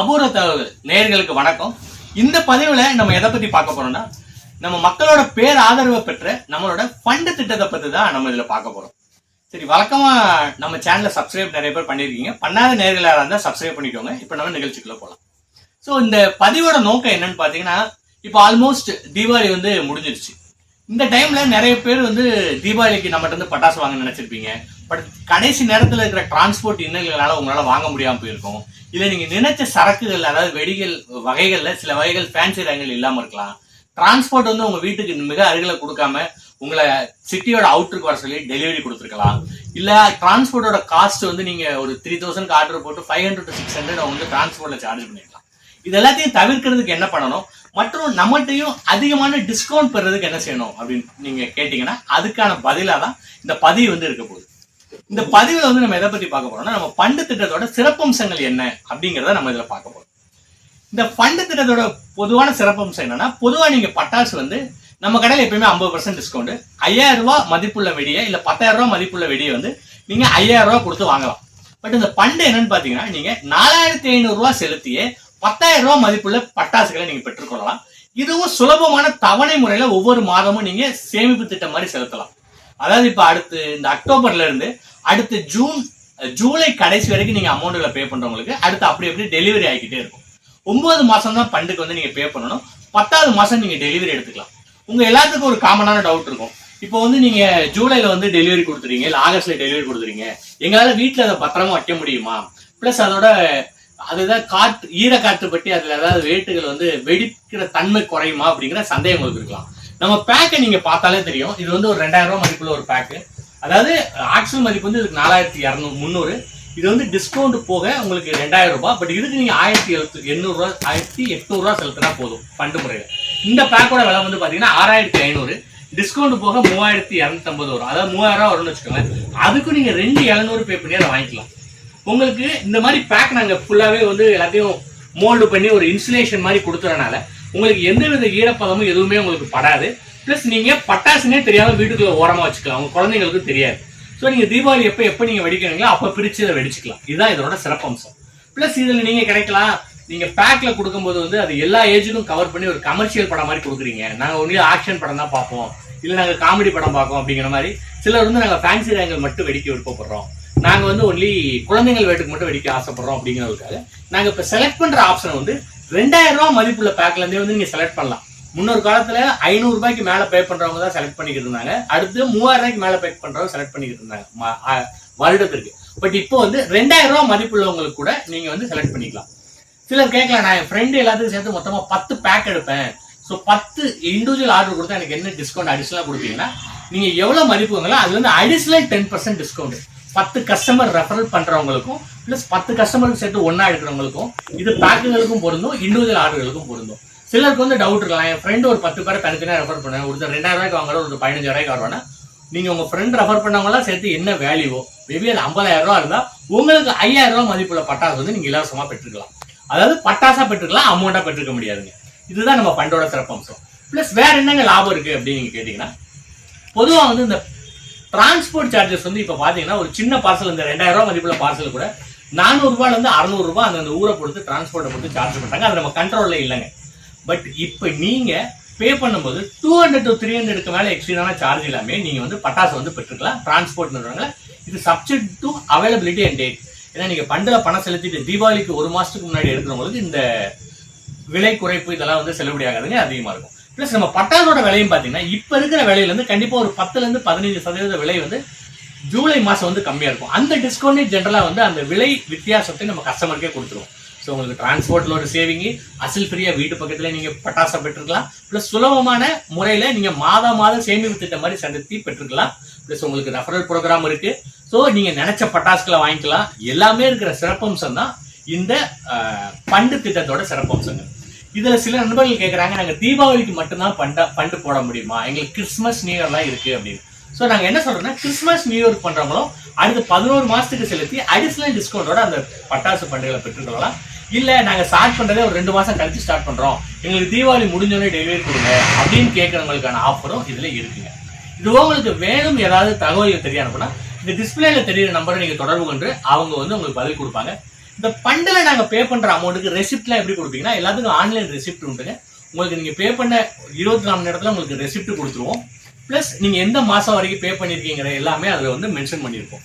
அபூர்வ தகவல் நேர்களுக்கு வணக்கம். இந்த பதிவுல நம்ம எதை பத்தி பார்க்க போறோம்னா நம்ம மக்களோட பேர் ஆதரவை பெற்ற நம்மளோட ஃபண்ட் திட்டத்தை பத்தி தான் நம்ம இதுல பார்க்க போறோம். சரி வழக்கமா நம்ம சேனலை சப்ஸ்கிரைப் நிறைய பேர் பண்ணிருக்கீங்க பண்ணாத நேர்களா இருந்தா சப்ஸ்கிரைப் பண்ணிக்கோங்க. இப்போ நம்ம நிகழ்ச்சிக்குள்ள போலாம். ஸோ இந்த பதிவோட நோக்கம் என்னன்னு பாத்தீங்கன்னா இப்போ ஆல்மோஸ்ட் தீபாவளி வந்து முடிஞ்சிருச்சு. இந்த டைம்ல நிறைய பேர் வந்து தீபாவளிக்கு நம்மகிட்ட இருந்து பட்டாசு வாங்க நினைச்சிருப்பீங்க. பட் கடைசி நேரத்துல இருக்கிற டிரான்ஸ்போர்ட் இன்னல்களால உங்களால வாங்க முடியாம போயிருக்கும். இல்லை நீங்கள் நினைச்ச சரக்குகள் அதாவது வெடிகள் வகைகள்ல சில வகைகள் ஃபேன்சி ரகங்கள் இல்லாமல் இருக்கலாம். டிரான்ஸ்போர்ட் வந்து உங்கள் வீட்டுக்கு மிக அருகில் கொடுக்காம உங்களை சிட்டியோட அவுட்டருக்கு வர சொல்லி டெலிவரி கொடுத்துருக்கலாம். இல்ல டிரான்ஸ்போர்ட்டோட காஸ்ட் வந்து நீங்கள் ஒரு த்ரீ தௌசண்ட் ஆர்டர் போட்டு five hundred to six hundred அவங்க வந்து டிரான்ஸ்போர்ட்டில் சார்ஜ் பண்ணிக்கலாம். இது எல்லாத்தையும் தவிர்க்கிறதுக்கு என்ன பண்ணணும்? மற்றும் நம்மகிட்டையும் அதிகமான டிஸ்கவுண்ட் பெறதுக்கு என்ன செய்யணும் அப்படின்னு நீங்கள் கேட்டீங்கன்னா அதுக்கான பதிலாக தான் இந்த பதிவு வந்து இருக்க போகுது. இந்த பதிவுல வந்து நம்ம எதை பத்தி பார்க்க போறோம்னா நம்ம பண்டு திட்டத்தோட சிறப்பம்சங்கள் என்ன அப்படிங்கறத நம்ம இதுல பார்க்க போறோம். இந்த ஃபண்டு திட்டத்தோட பொதுவான சிறப்பம்சம் என்னன்னா பொதுவா நீங்க பட்டாசு வந்து நம்ம கடையில் எப்பயுமே ஐம்பது பர்சன்ட் டிஸ்கவுண்ட் ஐயாயிரம் ரூபாய் மதிப்புள்ள வெடியை இல்ல பத்தாயிரம் ரூபாய் மதிப்புள்ள வெடியை வந்து நீங்க ஐயாயிரம் ரூபாய் கொடுத்து வாங்கலாம். பட் இந்த பண்டு என்னன்னு பாத்தீங்கன்னா நீங்க நாலாயிரத்தி ஐநூறு ரூபாய் செலுத்தியே பத்தாயிரம் ரூபாய் மதிப்புள்ள பட்டாசுகளை நீங்க பெற்றுக்கொள்ளலாம். இதுவும் சுலபமான தவணை முறையில ஒவ்வொரு மாதமும் நீங்க சேமிப்பு திட்டம் மாதிரி செலுத்தலாம். அதாவது இப்ப அடுத்து இந்த அக்டோபர்ல இருந்து அடுத்து ஜூன் ஜூலை கடைசி வரைக்கும் நீங்க அமௌண்ட்களை பே பண்றவங்களுக்கு அடுத்து அப்படி அப்படி டெலிவரி ஆகிக்கிட்டே இருக்கும். ஒன்பது மாசம் தான் பண்டுக்கு வந்து நீங்க பே பண்ணணும். பத்தாவது மாசம் நீங்க டெலிவரி எடுத்துக்கலாம். உங்க எல்லாத்துக்கும் ஒரு காமனான டவுட் இருக்கும். இப்போ வந்து நீங்க ஜூலைல வந்து டெலிவரி கொடுத்துறீங்க இல்ல ஆகஸ்ட்ல டெலிவரி கொடுத்துறீங்க எங்களால வீட்டுல அதை பத்திரமா வைக்க முடியுமா? பிளஸ் அதோட அதுதான் காற்று ஈர காற்று பற்றி அதுல ஏதாவது வேட்டுகள் வந்து வெடிக்கிற தன்மை குறையுமா அப்படிங்கிற சந்தேகம் உங்களுக்கு இருக்கலாம். நம்ம பேக்கை நீங்க பார்த்தாலே தெரியும். இது வந்து ஒரு ரெண்டாயிரம் ரூபாய் மதிப்புள்ள ஒரு பேக்கு அதாவது ஆக்சுவல் மதிப்பு வந்து இதுக்கு நாலாயிரத்தி இரநூறு முந்நூறு. இது வந்து டிஸ்கவுண்ட் போக உங்களுக்கு ரெண்டாயிரம் ரூபாய். பட் இதுக்கு நீங்க ஆயிரத்தி எழுத்து எண்ணூறுரூவா ஆயிரத்தி எட்நூறுரூவா செலுத்தினா போதும் பண்டு முறையில். இந்த பேக்கோட விலை வந்து பார்த்தீங்கன்னா ஆறாயிரத்தி ஐநூறு. டிஸ்கவுண்ட் போக மூவாயிரத்தி இரநூத்தம்பது வரும். அதாவது மூவாயிரம் ரூபா வரும்னு வச்சுக்கோங்க அதுக்கும் நீங்க ரெண்டு எழுநூறு பே பண்ணி அதை வாங்கிக்கலாம். உங்களுக்கு இந்த மாதிரி பேக் நாங்கள் ஃபுல்லாகவே வந்து எல்லாத்தையும் மோல்டு பண்ணி ஒரு இன்சுலேஷன் மாதிரி கொடுத்துறனால உங்களுக்கு எந்த வித ஈரப்பதமும் எதுவுமே உங்களுக்கு படாது. ப்ளஸ் நீங்கள் பட்டாசுனே தெரியாமல் வீட்டுக்குள்ள ஓரமாக வச்சுக்கலாம். உங்கள் குழந்தைங்களுக்கு தெரியாது. ஸோ நீங்கள் தீபாவளி எப்போ எப்போ நீங்கள் வெடிக்கிறீங்களோ அப்போ பிரிச்சு இதை வெடிச்சுக்கலாம். இதுதான் இதோட சிறப்பம்சம். ப்ளஸ் இதில் நீங்கள் கிடைக்கலாம். நீங்கள் பேக்கில் கொடுக்கும்போது வந்து அது எல்லா ஏஜுக்கும் கவர் பண்ணி ஒரு கமர்ஷியல் படம் மாதிரி கொடுக்குறீங்க. நாங்கள் ஒன்லி ஆக்ஷன் படம் தான் பார்ப்போம். இல்லை நாங்கள் காமெடி படம் பார்ப்போம் அப்படிங்கிற மாதிரி. சிலர் வந்து நாங்கள் ஃபேன்சி ரேங்கல் மட்டும் வெடிக்க விருப்பப்படுறோம். நாங்கள் வந்து ஒன்லி குழந்தைங்கள் வீட்டுக்கு மட்டும் வெடிக்க ஆசைப்படுறோம் அப்படிங்கிறதுக்காக நாங்கள் இப்போ செலக்ட் பண்ணுற ஆப்ஷன் வந்து ரெண்டாயிரம் ரூபாய் மதிப்புள்ள பேக்ல இருந்தே வந்து நீங்க செலக்ட் பண்ணலாம். முன்னொரு காலத்துல ஐநூறு ரூபாய்க்கு மேல பே பண்றவங்க தான் செலக்ட் பண்ணிக்கிட்டு இருந்தாங்க. அடுத்து மூவாயிரம் ரூபாய்க்கு மேல பே பண்றவங்க செலக்ட் பண்ணிக்கிட்டு இருந்தாங்க. வருடத்திற்கு. பட் இப்போ வந்து ரெண்டாயிரம் ரூபாய் மதிப்புள்ளவங்களுக்கு கூட நீங்க வந்து செலக்ட் பண்ணிக்கலாம். சிலர் கேட்கலாம் நான் என் ஃப்ரெண்டு எல்லாத்துக்கும் சேர்த்து மொத்தமா பத்து பேக் எடுப்பேன். ஸோ பத்து இண்டிவிஜுவல் ஆர்டர் கொடுத்தா எனக்கு என்ன டிஸ்கவுண்ட் அடிஷனலாக கொடுப்பீங்கன்னா நீங்கள் எவ்வளோ மதிப்புங்களோ அது வந்து அடிஷனல் டென் பர்சன்ட் டிஸ்கவுண்ட் பத்து கஸ்டமர் ரெஃபரல் பண்ணுறவங்களுக்கும் ப்ளஸ் பத்து கஸ்டமருக்கு சேர்த்து ஒன்றா எடுக்கிறவங்களுக்கும் இது பேக்குகளுக்கும் பொருந்தும் இண்டிவிஜுவல் ஆர்டர்களுக்கும் பொருந்தும். சிலருக்கு வந்து டவுட் இருக்கலாம். என் ஃப்ரெண்டு ஒரு பத்து பேரை தனித்தனியாக ரெஃபர் பண்ணுவேன் ஒருத்தர் ரெண்டாயிரம் ரூபாய்க்கு வாங்குற ஒரு பதினஞ்சு ரூபாய்க்கு வருவானா நீங்கள் உங்கள் ஃப்ரெண்ட் ரெஃபர் பண்ணவங்களாம் சேர்த்து என்ன வேல்யூவோ மேபி அது ஐம்பதாயிரம் ரூபா இருந்தால் உங்களுக்கு ஐயாயிரம் ரூபா மதிப்புள்ள பட்டாசு வந்து நீங்கள் இலவசமாக பெற்றுக்கலாம். அதாவது பட்டாசா பெற்றுக்கலாம் அமௌண்ட்டாக பெற்றுக்க முடியாதுங்க. இதுதான் நம்ம ஃபண்டோட சிறப்பம்சம். ப்ளஸ் வேற என்னங்க லாபம் இருக்குது அப்படின்னு நீங்கள் கேட்டீங்கன்னா பொதுவாக வந்து இந்த டிரான்ஸ்போர்ட் சார்ஜஸ் வந்து இப்போ பார்த்தீங்கன்னா ஒரு சின்ன பார்சல் இந்த ரெண்டாயிரம் ரூபா மதிப்புள்ள பார்சல் கூட நானூறு ரூபாயில இருந்து அந்த ஊரை பொறுத்து டிரான்ஸ்போர்ட்டை பொறுத்து சார்ஜ் பண்ணுறாங்க அது நம்ம கண்ட்ரோலில் இல்லைங்க. பட் இப்போ நீங்கள் பே பண்ணும்போது டூ ஹண்ட்ரட் டு த்ரீ ஹண்ட்ரடுக்கு மேலே எக்ஸ்ட்ரீனான சார்ஜ் இல்லாமல் நீங்கள் வந்து பட்டாசு வந்து பெற்றுக்கலாம். டிரான்ஸ்போர்ட்ன்றவங்க இது subject to availability and date ஏன்னா நீங்கள் பண்டில் பணம் செலுத்திட்டு தீபாவளிக்கு ஒரு மாதத்துக்கு முன்னாடி எடுக்கிறவங்களுக்கு இந்த விலை குறைப்பு இதெல்லாம் வந்து செல்லுபடியாகாதுங்க அதிகமாக இருக்கும். பிளஸ் நம்ம பட்டாசோட விலையும் பார்த்தீங்கன்னா இப்போ இருக்கிற விலையில இருந்து ஒரு பத்துலேருந்து பதினஞ்சு சதவீத விலை வந்து ஜூலை மாதம் வந்து கம்மியாக இருக்கும். அந்த டிஸ்கவுண்டே ஜென்ரலாக வந்து அந்த விலை வித்தியாசத்தை நம்ம கஸ்டமருக்கே கொடுத்துருவோம். ஸோ உங்களுக்கு டிரான்ஸ்போர்ட்ல ஒரு சேவிங் அசில் ஃப்ரீயாக வீட்டு பக்கத்தில் நீங்கள் பட்டாசை பெற்றுக்கலாம். ப்ளஸ் சுலபமான முறையில் நீங்கள் மாதா மாதம் சேமிப்பு திட்டம் மாதிரி செலுத்தி பெற்றுக்கலாம். ப்ளஸ் உங்களுக்கு ரெஃபரல் ப்ரோக்ராம் இருக்குது ஸோ நீங்கள் நினச்ச பட்டாசுகளை வாங்கிக்கலாம். எல்லாமே இருக்கிற சிறப்பம்சம் தான் இந்த பண்டு திட்டத்தோட சிறப்பம்சங்கள். இதுல சில நண்பர்கள் கேட்குறாங்க நாங்க தீபாவளிக்கு மட்டும்தான் பண்ட பண்டு போட முடியுமா? எங்களுக்கு கிறிஸ்மஸ் நியூ இயர்லாம் இருக்கு அப்படின்னு. ஸோ நாங்க என்ன சொல்றோம்னா கிறிஸ்மஸ் நியூ இயர் பண்றவங்களும் அடுத்த பதினோரு மாசத்துக்கு செலுத்தி அடிஷனல் டிஸ்கவுண்டோட அந்த பட்டாசு பண்டிகளை பெற்றுக்கொள்ளலாம். இல்ல நாங்க ஸ்டார்ட் பண்றதே ஒரு ரெண்டு மாசம் கழிச்சு ஸ்டார்ட் பண்றோம். எங்களுக்கு தீபாவளி முடிஞ்சோடனே டெலிவரி கொடுங்க அப்படின்னு கேட்கறவங்களுக்கான ஆஃபரும் இதுல இருக்குங்க. இதுவோ உங்களுக்கு வேணும் ஏதாவது தகவல் தெரிய அனுப்புனா இந்த டிஸ்பிளேல தெரியுற நம்பரை நீங்க தொடர்பு கொண்டு அவங்க வந்து உங்களுக்கு பதில் கொடுப்பாங்க. இந்த ஃபண்டில் நாங்கள் பே பண்ணுற அமௌண்ட்டுக்கு ரெசிப்ட்லாம் எப்படி கொடுப்பீங்கன்னா எல்லாத்துக்கும் ஆன்லைன் ரெசிப்ட் உண்டுங்க. உங்களுக்கு நீங்கள் பே பண்ண இருபத்தி நாலு மணி நேரத்தில் உங்களுக்கு ரெசிப்ட் கொடுத்துருவோம். ப்ளஸ் நீங்கள் எந்த மாதம் வரைக்கும் பே பண்ணியிருக்கீங்கிற எல்லாமே அதில் வந்து மென்ஷன் பண்ணியிருப்போம்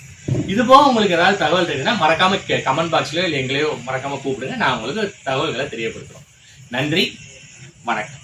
இது போக உங்களுக்கு ஏதாவது தகவல் தெரியுதுன்னா மறக்காம கமெண்ட் பாக்ஸ்லயோ இல்லை எங்களையோ மறக்காம கூப்பிடுங்க. நான் உங்களுக்கு தகவல்களை தெரியப்படுத்துகிறோம் நன்றி. வணக்கம்.